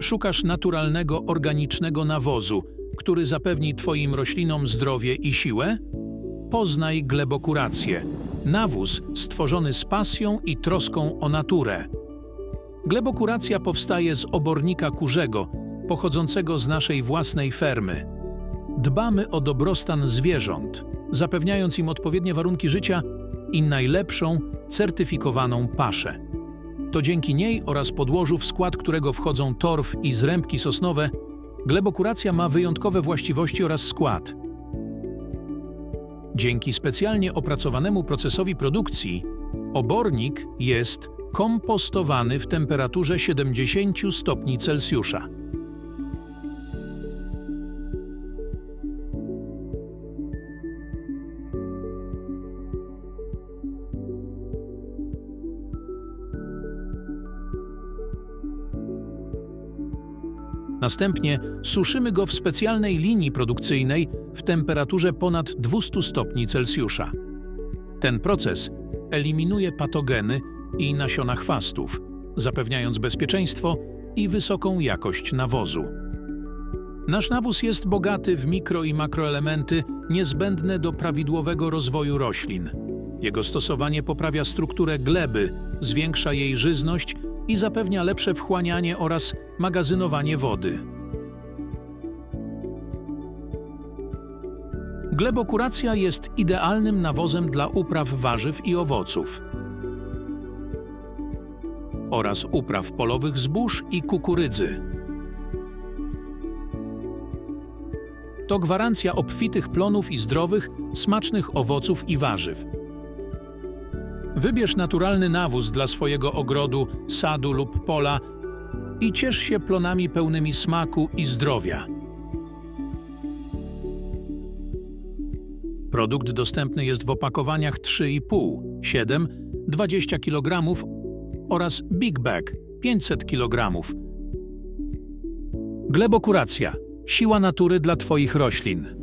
Szukasz naturalnego, organicznego nawozu, który zapewni Twoim roślinom zdrowie i siłę? Poznaj glebokurację. Nawóz stworzony z pasją i troską o naturę. Glebokuracja powstaje z obornika kurzego, pochodzącego z naszej własnej fermy. Dbamy o dobrostan zwierząt, zapewniając im odpowiednie warunki życia i najlepszą, certyfikowaną paszę. To dzięki niej oraz podłożu, w skład którego wchodzą torf i zrębki sosnowe, glebokuracja ma wyjątkowe właściwości oraz skład. Dzięki specjalnie opracowanemu procesowi produkcji, obornik jest kompostowany w temperaturze 70 stopni Celsjusza. Następnie suszymy go w specjalnej linii produkcyjnej w temperaturze ponad 200 stopni Celsjusza. Ten proces eliminuje patogeny i nasiona chwastów, zapewniając bezpieczeństwo i wysoką jakość nawozu. Nasz nawóz jest bogaty w mikro i makroelementy niezbędne do prawidłowego rozwoju roślin. Jego stosowanie poprawia strukturę gleby, zwiększa jej żyzność i zapewnia lepsze wchłanianie oraz magazynowanie wody. Glebokuracja jest idealnym nawozem dla upraw warzyw i owoców oraz upraw polowych zbóż i kukurydzy. To gwarancja obfitych plonów i zdrowych, smacznych owoców i warzyw. Wybierz naturalny nawóz dla swojego ogrodu, sadu lub pola i ciesz się plonami pełnymi smaku i zdrowia. Produkt dostępny jest w opakowaniach 3,5, 7, 20 kg oraz Big Bag 500 kg. Glebokuracja. Siła natury dla Twoich roślin.